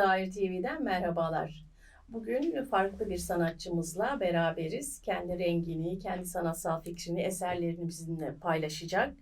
Dair TV'den merhabalar. Bugün farklı bir sanatçımızla beraberiz. Kendi rengini, kendi sanatsal fikrini, eserlerini bizimle paylaşacak.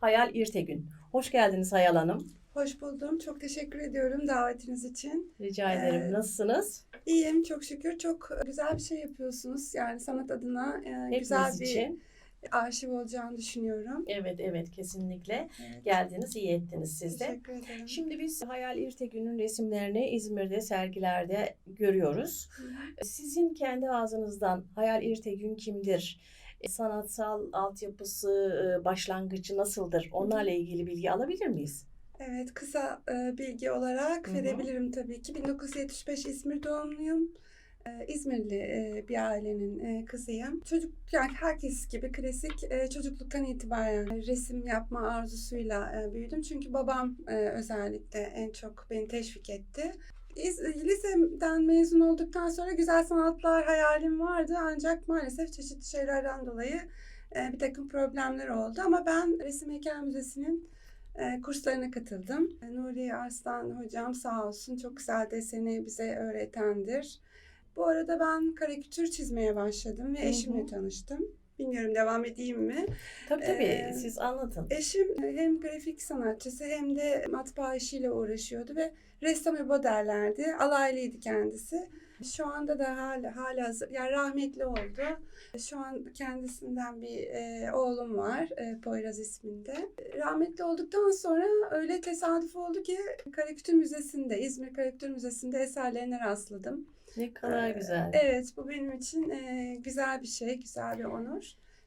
Hayal İrtegün. Hoş geldiniz Hayal Hanım. Hoş buldum. Çok teşekkür ediyorum davetiniz için. Rica ederim. Evet. Nasılsınız? İyiyim çok şükür. Çok güzel bir şey yapıyorsunuz. Yani sanat adına e, Hepimiz güzel bir için. Arşiv olacağını düşünüyorum. Evet, evet kesinlikle. Evet. Geldiniz, iyi ettiniz siz de. Teşekkür ederim. Şimdi biz Hayal İrtegün'ün resimlerini İzmir'de sergilerde görüyoruz. Hı. Sizin kendi ağzınızdan Hayal İrtegün kimdir? E, Sanatsal altyapısı, e, başlangıcı nasıldır? Onlarla ilgili bilgi alabilir miyiz? Evet, kısa e, bilgi olarak verebilirim tabii ki. 1975 İzmir doğumluyum. E, İzmirli e, bir ailenin e, kızıyım. Çocuk yani herkes gibi klasik e, çocukluktan itibaren resim yapma arzusuyla büyüdüm. Çünkü babam özellikle en çok beni teşvik etti. Liseden mezun olduktan sonra güzel sanatlar hayalim vardı ancak maalesef çeşitli şeylerden dolayı bir takım problemler oldu. Ama ben Resim Heykel Müzesi'nin kurslarına katıldım. Nuri Arslan hocam sağ olsun çok güzel deseni bize öğretendir. Bu arada ben karikatür çizmeye başladım ve eşimle tanıştım. Bilmiyorum devam edeyim mi? Tabii tabii Ee, siz anlatın. Eşim hem grafik sanatçısı hem de matbaa işiyle uğraşıyordu ve ressam ve modellerdi. Alaylıydı kendisi. Şu anda da hala, hala yani rahmetli oldu. Şu an kendisinden bir e, oğlum var, e, Poyraz isminde. Rahmetli olduktan sonra öyle tesadüf oldu ki Karikatür Müzesi'nde, İzmir Karikatür Müzesi'nde eserlerine rastladım. Ne kadar güzel. Evet, bu benim için e, güzel bir şey, güzel bir onur.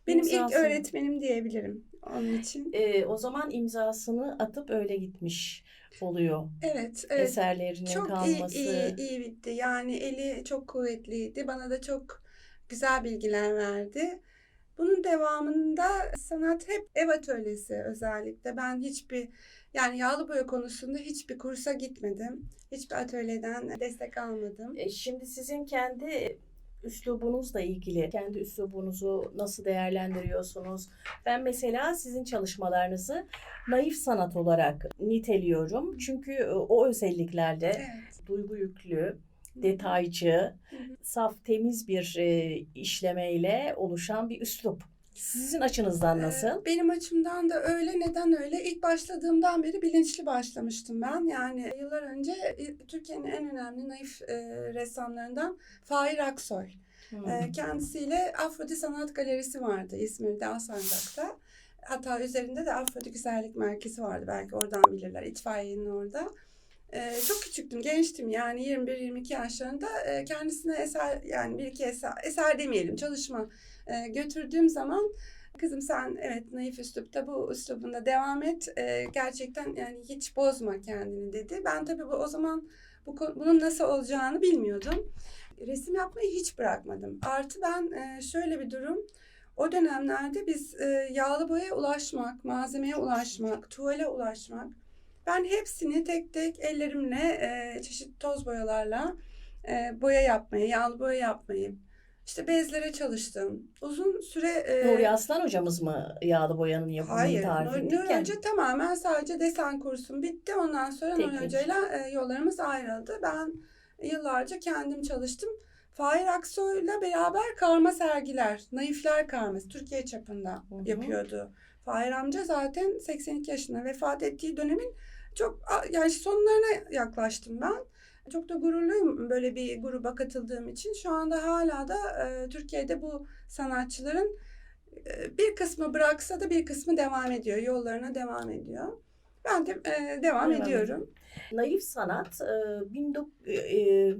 Benim ilk İmzasını- öğretmenim diyebilirim onun için. E, o zaman imzasını atıp öyle gitmiş oluyor. Evet, evet. Eserlerinin Çok kalması. iyi, iyi, iyi bitti. Yani eli çok kuvvetliydi. Bana da çok güzel bilgiler verdi. Bunun devamında sanat hep ev atölyesi özellikle. Ben hiçbir yani yağlı boya konusunda hiçbir kursa gitmedim. Hiçbir atölyeden destek almadım. E, Şimdi sizin kendi üslubunuzla ilgili, kendi üslubunuzu nasıl değerlendiriyorsunuz? Ben mesela sizin çalışmalarınızı naif sanat olarak niteliyorum. Çünkü e, o özelliklerde Evet. duygu yüklü, detaycı, saf, temiz bir e, işlemeyle oluşan bir üslup. Sizin açınızdan nasıl? Ee, Benim açımdan da öyle. Neden öyle? İlk başladığımdan beri bilinçli başlamıştım ben. Yani yıllar önce e, Türkiye'nin en önemli naif e, ressamlarından Fahir Aksoy. Hmm. E, kendisiyle Afrodit Sanat Galerisi vardı İzmir'de Alsancak'ta. Hatta üzerinde de Afrodit Güzellik Merkezi vardı. Belki oradan bilirler. İtfaiyenin orada. E, çok küçüktüm, gençtim yani 21-22 yaşlarında e, kendisine eser yani bir iki eser, eser demeyelim çalışma e, götürdüğüm zaman kızım sen evet naif üslupta bu üslubunda devam et E, gerçekten yani hiç bozma kendini dedi. Ben tabii bu o zaman bu bunun nasıl olacağını bilmiyordum. Resim yapmayı hiç bırakmadım. Artı ben e, şöyle bir durum. O dönemlerde biz e, yağlı boyaya ulaşmak, malzemeye ulaşmak, tuvale ulaşmak. Ben hepsini tek tek ellerimle e, çeşitli toz boyalarla e, boya yapmayı, yağlı boya yapmayı, işte bezlere çalıştım. Uzun süre... e, Nuri Aslan hocamız mı yağlı boyanın yapımını Hayır, tarif Nur, Nur? Hoca tamamen sadece desen kursum bitti. Ondan sonra Nur Teknik. Hoca'yla e, yollarımız ayrıldı. Ben yıllarca kendim çalıştım. Fahir Aksoy'la beraber karma sergiler, naifler karması Türkiye çapında Hı hı. yapıyordu. Fahir amca zaten 82 yaşında vefat ettiği dönemin çok yani sonlarına yaklaştım ben. Çok da gururluyum böyle bir gruba katıldığım için. Şu anda hala da e, Türkiye'de bu sanatçıların e, bir kısmı bıraksa da bir kısmı devam ediyor. Yollarına devam ediyor. Ben de e, devam Devam ediyorum. Naif sanat e, 19 e,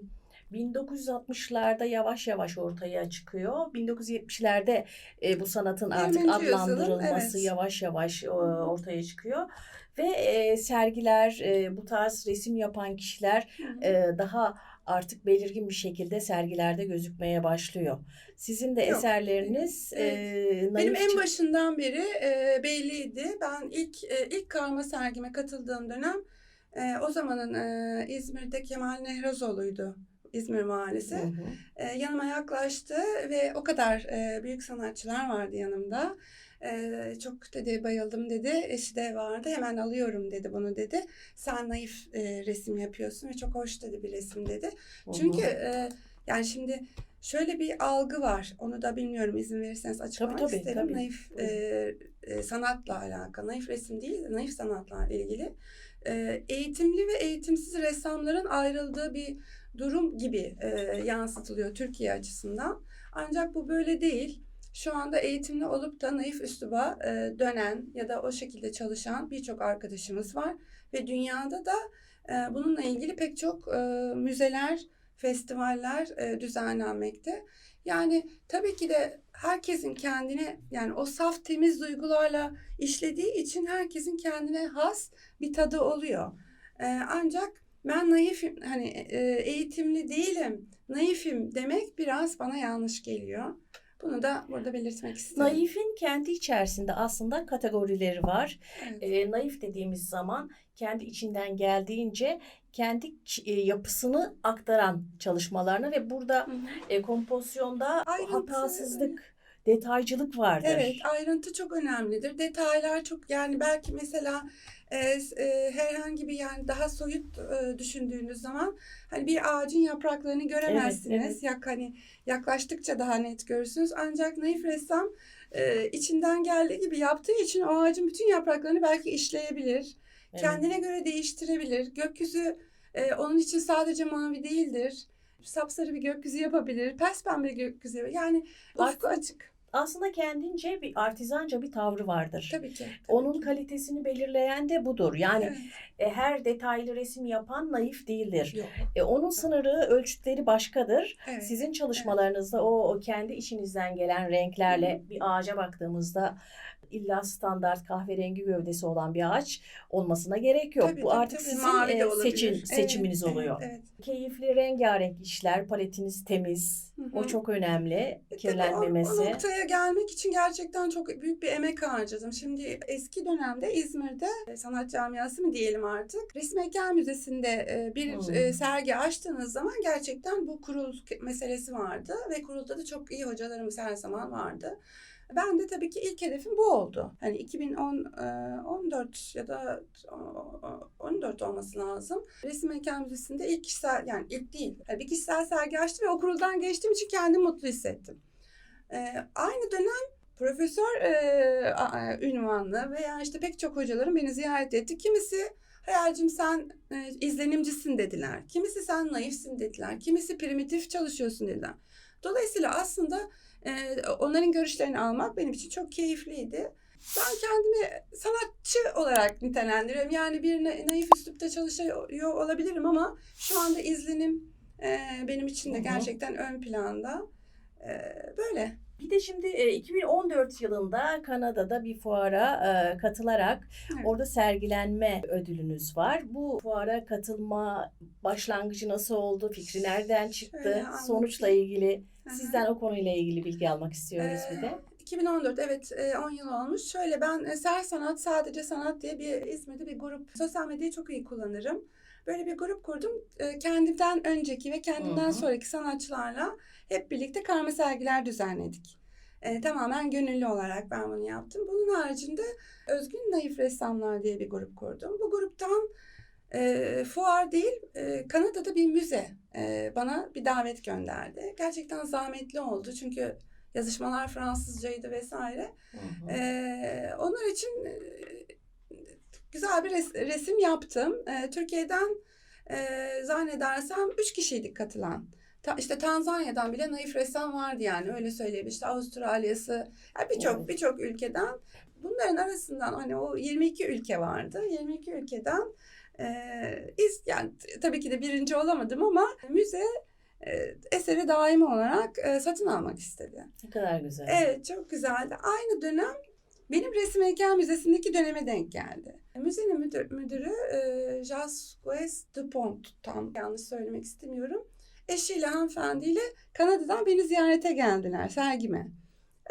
1960'larda yavaş yavaş ortaya çıkıyor. 1970'lerde e, bu sanatın artık 20. yüzyılın, adlandırılması evet. yavaş yavaş e, ortaya çıkıyor. Ve e, sergiler, e, bu tarz resim yapan kişiler e, daha artık belirgin bir şekilde sergilerde gözükmeye başlıyor. Sizin de Yok, eserleriniz evet. e, Benim en başından beri e, belliydi. Ben ilk e, ilk karma sergime katıldığım dönem e, o zamanın e, İzmir'de Kemal Nehrazoğlu'ydu. İzmir Valisi. Hı hı. E, yanıma yaklaştı ve o kadar e, büyük sanatçılar vardı yanımda. Ee, çok dedi bayıldım dedi. Eşi de vardı. Hemen alıyorum dedi bunu dedi. Sen naif e, resim yapıyorsun ve çok hoş dedi bir resim dedi. Çünkü e, yani şimdi şöyle bir algı var. Onu da bilmiyorum izin verirseniz açıklamak tabii, isterim. tabii. Naif e, e, sanatla alakalı. Naif resim değil, de naif sanatla ilgili. E, eğitimli ve eğitimsiz ressamların ayrıldığı bir durum gibi e, yansıtılıyor Türkiye açısından. Ancak bu böyle değil. Şu anda eğitimli olup da naif üsluba e, dönen ya da o şekilde çalışan birçok arkadaşımız var. Ve dünyada da e, bununla ilgili pek çok e, müzeler, festivaller e, düzenlenmekte. Yani tabii ki de herkesin kendine yani o saf temiz duygularla işlediği için herkesin kendine has bir tadı oluyor. E, ancak ben naifim hani e, eğitimli değilim, naifim demek biraz bana yanlış geliyor. Bunu da burada belirtmek istedim. Naifin kendi içerisinde aslında kategorileri var. Evet. E, naif dediğimiz zaman kendi içinden geldiğince kendi e, yapısını aktaran çalışmalarını ve burada e, kompozisyonda Ayrıntı, hatasızlık, detaycılık vardır. Evet, ayrıntı çok önemlidir. Detaylar çok yani belki mesela e, e, herhangi bir yani daha soyut e, düşündüğünüz zaman hani bir ağacın yapraklarını göremezsiniz. evet. Yak hani yaklaştıkça daha net görürsünüz. Ancak naif ressam e, içinden geldiği gibi yaptığı için o ağacın bütün yapraklarını belki işleyebilir. Evet. Kendine göre değiştirebilir. Gökyüzü e, onun için sadece mavi değildir. Sapsarı bir gökyüzü yapabilir. Pembe bir gökyüzü. Yani ufku açık. Aslında kendince bir artizanca bir tavrı vardır. Tabii ki. tabii Onun ki. kalitesini belirleyen de budur. Yani Evet. E, her detaylı resim yapan naif değildir. Yok. E, onun sınırı, ölçütleri başkadır. Evet. Sizin çalışmalarınızda o, o kendi işinizden gelen renklerle bir ağaca baktığımızda illa standart kahverengi gövdesi olan bir ağaç olmasına gerek yok. Tabii, Bu tabii, artık tabii. sizin e, seçim, Evet, seçiminiz evet, oluyor. Evet. Keyifli rengarenk işler, paletiniz temiz. Hı O hı. çok önemli. E, tabii Kirlenmemesi. O, o noktaya gelmek için gerçekten çok büyük bir emek harcadım. Şimdi eski dönemde İzmir'de sanat camiası mı diyelim artık. Resim Heykel Müzesi'nde e, bir Hmm. e, sergi açtığınız zaman gerçekten bu kurul meselesi vardı. Ve kurulda da çok iyi hocalarımız her zaman vardı. Ben de tabii ki ilk hedefim bu oldu. Hani 2010 e, 14 ya da o- o- 14 olması lazım. Resim Heykel Müzesi'nde ilk kişisel yani ilk değil. Bir kişisel sergi açtı ve o kuruldan geçtiğim için kendimi mutlu hissettim. Aynı dönem profesör e, ünvanlı veya işte pek çok hocalarım beni ziyaret etti. Kimisi Hayalcim sen e, izlenimcisin dediler. Kimisi sen naifsin dediler. Kimisi primitif çalışıyorsun dediler. Dolayısıyla aslında e, onların görüşlerini almak benim için çok keyifliydi. Ben kendimi sanatçı olarak nitelendiriyorum. Yani bir na- naif üslupta çalışıyor olabilirim ama şu anda izlenim e, benim için de gerçekten ön planda. E, böyle. Bir de şimdi e, 2014 yılında Kanada'da bir fuara katılarak Evet. orada sergilenme ödülünüz var. Bu fuara katılma başlangıcı nasıl oldu? Fikri nereden çıktı? Sonuçla ilgili sizden o konuyla ilgili bilgi almak istiyoruz bir de. Ee, 2014 evet e, 10 yıl olmuş. Şöyle ben Ser Sanat Sadece Sanat diye bir İzmir'de bir grup. Sosyal medyayı çok iyi kullanırım. Böyle bir grup kurdum. Kendimden önceki ve kendimden sonraki sanatçılarla hep birlikte karma sergiler düzenledik. E, tamamen gönüllü olarak ben bunu yaptım. Bunun haricinde Özgün Naif Ressamlar diye bir grup kurdum. Bu gruptan e, fuar değil, e, Kanada'da bir müze e, bana bir davet gönderdi. Gerçekten zahmetli oldu çünkü yazışmalar Fransızcaydı vesaire. Hı hı. Ee, onlar için e, güzel bir res- resim yaptım. Ee, Türkiye'den e, zannedersem üç kişiydik katılan. Ta, işte Tanzanya'dan bile naif ressam vardı yani öyle söyleyeyim. İşte Avustralya'sı, yani birçok Evet. birçok ülkeden. Bunların arasından hani o 22 ülke vardı. 22 ülkeden e, iz, yani tabii ki de birinci olamadım ama müze eseri daimi olarak e, satın almak istedi. Ne kadar güzel. Evet çok güzeldi. Aynı dönem benim Resim Heykel Müzesi'ndeki döneme denk geldi. Müzenin müdür, müdürü e, Jasquez Dupont tam yanlış söylemek istemiyorum. Eşiyle hanımefendiyle Kanada'dan beni ziyarete geldiler sergime.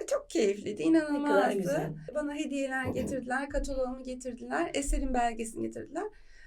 E, Çok keyifliydi, inanılmazdı. Bana hediyeler getirdiler, kataloğumu getirdiler, eserin belgesini getirdiler.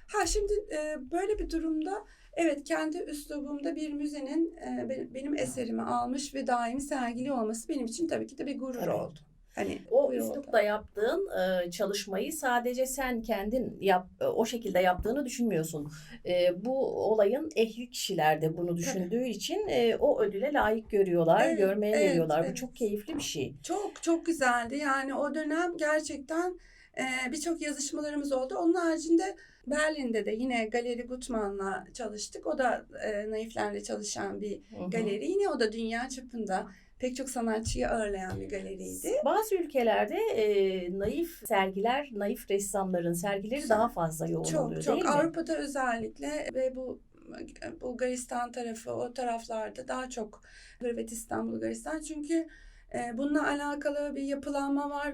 Ha şimdi e, böyle bir durumda evet kendi üslubumda bir müzenin e, be- benim eserimi almış ve daimi sergili olması benim için tabii ki de bir gurur Tabii. oldu. Hani O bu üslupla yaptığın e, çalışmayı sadece sen kendin yap, e, o şekilde yaptığını düşünmüyorsun. E, bu olayın ehli kişiler de bunu düşündüğü için e, o ödüle layık görüyorlar, Evet, görmeye evet, geliyorlar. Bu evet. çok keyifli bir şey. Çok çok güzeldi. Yani o dönem gerçekten e, birçok yazışmalarımız oldu. Onun haricinde Berlin'de de yine Galeri Gutmann'la çalıştık. O da e, naiflerle çalışan bir Hı hı. galeri. Yine o da dünya çapında pek çok sanatçıyı ağırlayan bir galeriydi. Bazı ülkelerde e, naif sergiler, naif ressamların sergileri Çok, daha fazla yoğun oluyor Çok değil çok mi? Avrupa'da özellikle ve bu Bulgaristan tarafı o taraflarda daha çok Hırvatistan, Bulgaristan çünkü bununla alakalı bir yapılanma var,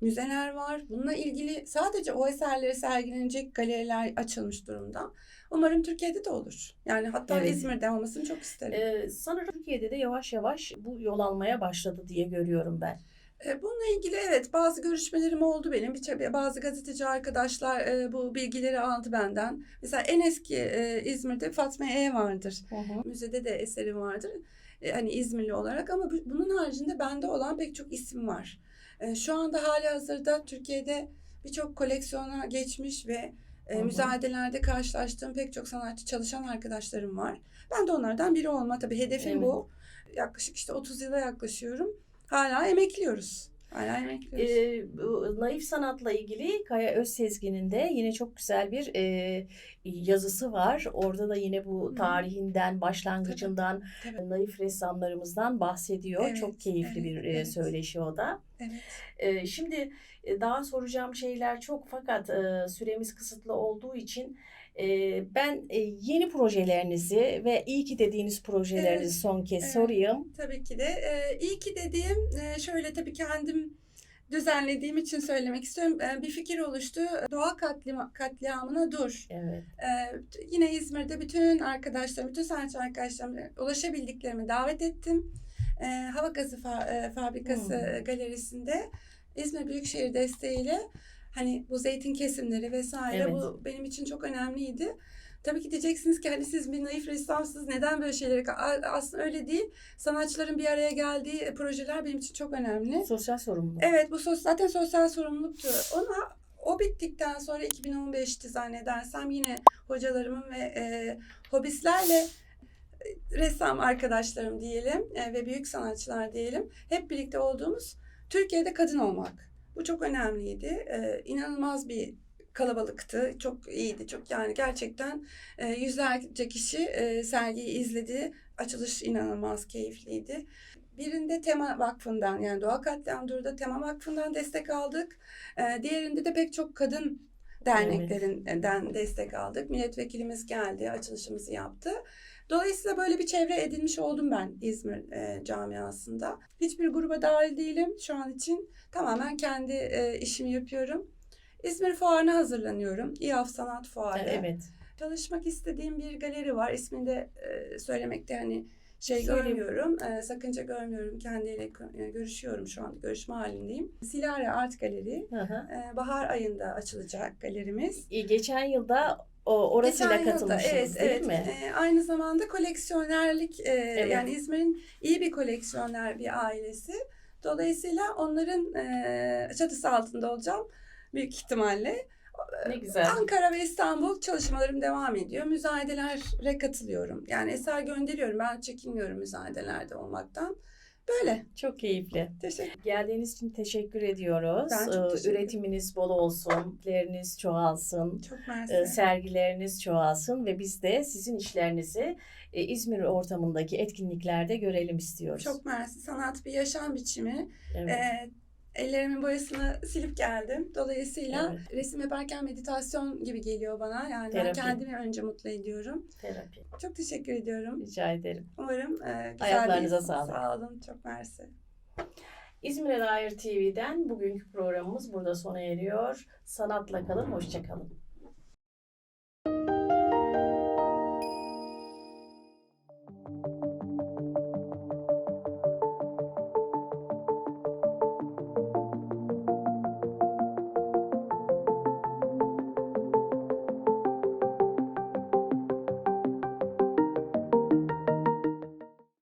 müzeler var. Bununla ilgili sadece o eserleri sergilenecek galeriler açılmış durumda. Umarım Türkiye'de de olur. Yani hatta Evet. İzmir'de olmasını çok isterim. E, sanırım Türkiye'de de yavaş yavaş bu yol almaya başladı diye görüyorum ben. Bununla ilgili evet bazı görüşmelerim oldu benim. Bir, bazı gazeteci arkadaşlar e, bu bilgileri aldı benden. Mesela en eski e, İzmir'de Fatma E vardır. Hı hı. Müzede de eseri vardır. E, hani İzmirli olarak ama bu- bunun haricinde bende olan pek çok isim var. E, şu anda hali hazırda Türkiye'de birçok koleksiyona geçmiş ve e, Hı hı. müzayedelerde karşılaştığım pek çok sanatçı çalışan arkadaşlarım var. Ben de onlardan biri olma tabii hedefim Evet. bu. Yaklaşık işte 30 yıla yaklaşıyorum. Hala emekliyoruz. Emekliyoruz. E, bu naif sanatla ilgili Kaya Özsezgin'in de yine çok güzel bir e, yazısı var. Orada da yine bu tarihinden, başlangıcından, Tabii. naif ressamlarımızdan bahsediyor. Evet, çok keyifli evet, bir evet. söyleşi o da. Evet. E, şimdi daha soracağım şeyler çok fakat e, süremiz kısıtlı olduğu için ben yeni projelerinizi ve iyi ki dediğiniz projelerinizi Evet, son kez evet. sorayım. Tabii ki de. İyi ki dediğim şöyle tabii kendim düzenlediğim için söylemek istiyorum. Bir fikir oluştu. Doğa katliam, katliamına dur. Evet. Yine İzmir'de bütün arkadaşlarım, bütün sanatçı arkadaşlarıma ulaşabildiklerimi davet ettim. Hava Gazı Fa- Fabrikası Hmm. Galerisinde İzmir Büyükşehir desteğiyle hani bu zeytin kesimleri vesaire Evet. bu benim için çok önemliydi. Tabii ki diyeceksiniz ki hani siz bir naif ressamsınız neden böyle şeyleri A- aslında öyle değil. Sanatçıların bir araya geldiği projeler benim için çok önemli. Sosyal sorumluluk. Evet bu sos zaten sosyal sorumluluktu. Ona o bittikten sonra 2015'ti zannedersem yine hocalarımın ve e, hobislerle e, ressam arkadaşlarım diyelim e, ve büyük sanatçılar diyelim hep birlikte olduğumuz Türkiye'de kadın olmak. Bu çok önemliydi. E, inanılmaz bir kalabalıktı. Çok iyiydi. Çok yani gerçekten e, yüzlerce kişi e, sergiyi izledi. Açılış inanılmaz keyifliydi. Birinde Tema Vakfı'ndan yani Doğa Katliam Dur'da Tema Vakfı'ndan destek aldık. Ee, diğerinde de pek çok kadın derneklerinden destek aldık. Milletvekilimiz geldi, açılışımızı yaptı. Dolayısıyla böyle bir çevre edinmiş oldum ben İzmir e, camiasında. Hiçbir gruba dahil değilim şu an için. Tamamen kendi e, işimi yapıyorum. İzmir Fuarı'na hazırlanıyorum. İAF Sanat Fuarı. Evet. Çalışmak istediğim bir galeri var. İsmini de e, söylemekte hani şey Söyle. görmüyorum. e, sakınca görmüyorum. Kendiyle e, görüşüyorum şu an. Görüşme halindeyim. Silare Art Galeri. Hı hı. e, bahar ayında açılacak galerimiz. E, Geçen yılda o orasıyla Geçen katılmışsınız evet, değil evet. mi? E, aynı zamanda koleksiyonerlik e, Evet. yani İzmir'in iyi bir koleksiyoner bir ailesi. Dolayısıyla onların e, çatısı altında olacağım büyük ihtimalle. Ne güzel. Ankara ve İstanbul çalışmalarım devam ediyor. Müzayedelere katılıyorum. Yani eser gönderiyorum. Ben çekinmiyorum müzayedelerde olmaktan. Böyle. Çok keyifli. Teşekkür Geldiğiniz için teşekkür ediyoruz. Ben çok Ee, teşekkür. Üretiminiz bol olsun, leriniz çoğalsın, Çok mersi. e, sergileriniz çoğalsın ve biz de sizin işlerinizi e, İzmir ortamındaki etkinliklerde görelim istiyoruz. Çok mersi. Sanat bir yaşam biçimi. evet. Ee, ellerimin boyasını silip geldim. Dolayısıyla Evet. resim yaparken meditasyon gibi geliyor bana. Yani ben Terapi. kendimi önce mutlu ediyorum. Terapi. Çok teşekkür ediyorum. Rica ederim. Umarım e, güzel Ayaklarınıza bir... sağlık. Sağ olun. Çok mersi. İzmir'e dair TV'den bugünkü programımız burada sona eriyor. Sanatla kalın, hoşça kalın.